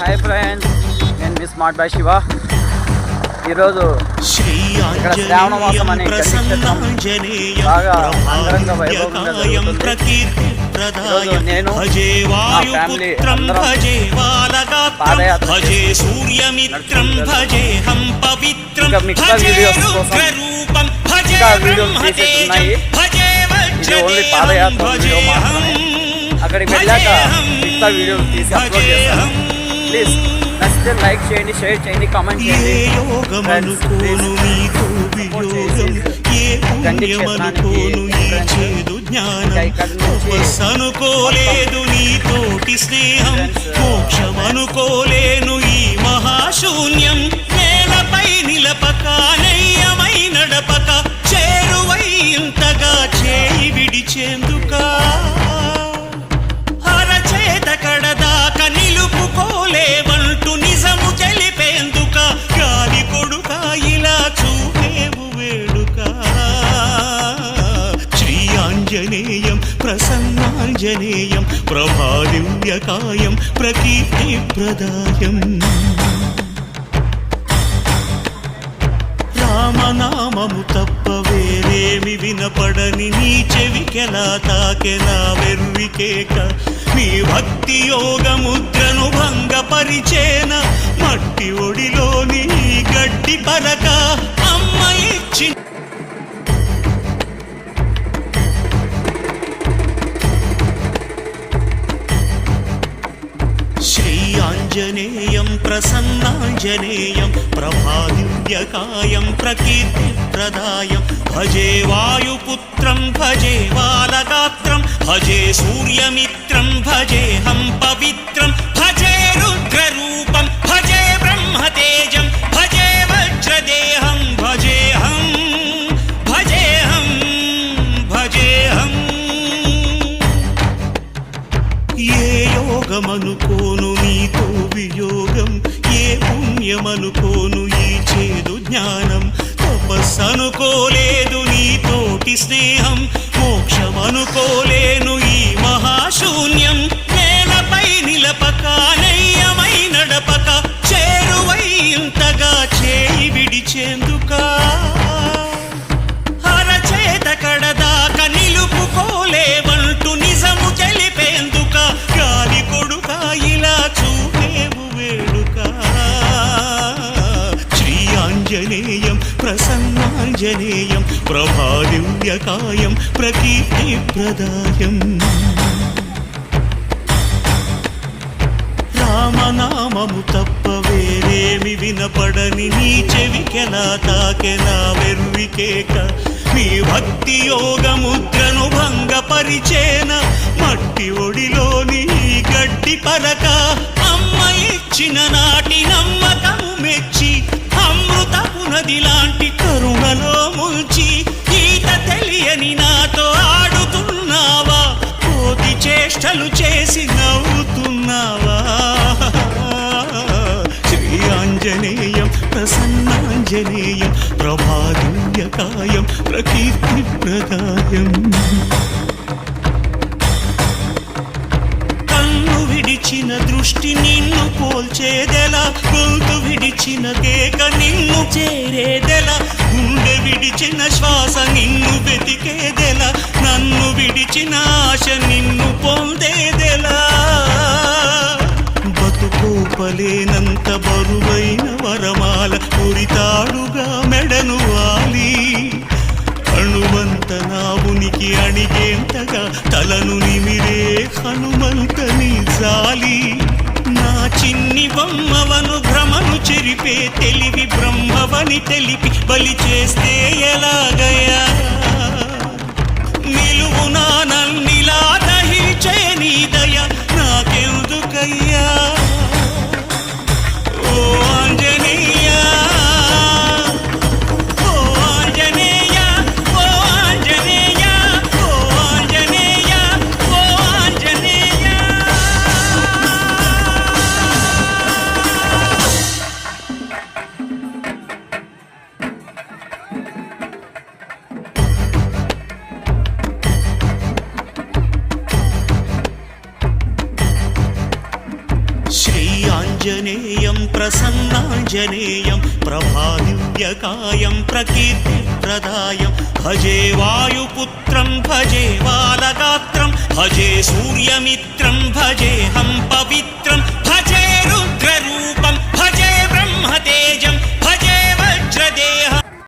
Hi friends నేను మీ smart boy Shiva ఈరోజు ఇక్కడ శ్రావణ మాసం అనే బాగా అంగరంగ వైభవంగా జరుగుతుంది. ఈరోజు నేను ఫ్యామిలీ పాదయాత్ర ఇంకా మిగతా వీడియోస్ కోసం ఇంకా వీడియోలు తీసేసి ఉన్నాయి. బ్రహ్మతేజం భజే ఇది ఓన్లీ పాదయాత్ర వీడియో మాత్రమే. అక్కడికి వెళ్ళాక మిగతా వీడియోలు తీసి అప్లోడ్ చేస్తాను. ప్లీజ్ నచ్చితే లైక్ చేయండి షేర్ చేయండి కామెంట్ చేయండి ప్లీజ్ యోగమనుకోను నీకు వియోగం ఏ పుణ్యమనుకోను ఈ చేదు ఆంజనేయం ప్రసన్నాంజనేయం ప్రభాదివ్యకాయం ప్రకీర్తి ప్రదాయం. రామనామము తప్ప వేరేమి వినపడని నీ చెవికెలా తాకెలా వెర్రికేక నీ భక్తి యోగ ముద్రను భంగపరిచేన మట్టి ఒడిలోని గడ్డి పరక అమ్మ ఇచ్చి ఆంజనేయం ప్రసన్నాంజనేయం ప్రభాదివ్యకాయం ప్రకీర్తి ప్రదాయం భజే వాయుపుత్రం భజే బాలగాత్రం భజే సూర్యమిత్రం భజే హం ఈ చేదు జ్ఞానం. తపస్సనుకోలేదు నీతోటి స్నేహం. మోక్షమనుకోలేను ఈ మహాశూన్యం. శ్రీ ఆంజనేయం ప్రసన్నాంజనేయం ప్రభాదివ్యకాయం ప్రకీర్తి ప్రదాయం. రామనామము తప్ప వేరేమి వినపడని నీ చెవికెలా తాకెలా వెర్రికేక నీ భక్తి యోగ ముద్రను భంగపరిచేన మట్టి ఒడిలోని ఈ గడ్డి పరక అమ్మ ఇచ్చిన నాటి నమ్మకము నది లాంటి కరుణలో ముంచి ఈత తెలియని నాతో ఆడుతున్నావా? కోతి చేష్టలు చేసి నవ్వుతున్నావా? శ్రీ ఆంజనేయం ప్రసన్నాంజనేయం ప్రభాదివ్యకాయం ప్రకీర్తి ప్రదాయం. కన్ను విడిచిన దృష్టి నిన్ను పోల్చేదెలా విడిచిన కేక నిన్ను చేరేదెల? గుండె విడిచిన శ్వాస నిన్ను వెతికేదెల? నన్ను విడిచిన ఆశ నిన్ను పొందేదెలా? బతుకోపలేనంత బరువైన వరమాల కొరితాడుగా మెడను వాలి. అణువంత నా ఉనికి అణిగేంతగా తలను నిమిరే హనుమంతని జాలి. నా చిన్ని బొమ్మవను భ్రమను తెలివి బ్రహ్మవని తెలిపి బలి చేస్తే ఎలాగయా నిలువునా నన్నిలా ఆంజనేయం ప్రసన్నాంజనేయం ప్రభాదివ్యకాయం ప్రకీర్తి ప్రదాయం భజే వాయుపుత్రం భజే బాలగాత్రం భజే సూర్యమిత్రం భజేహం పవిత్రం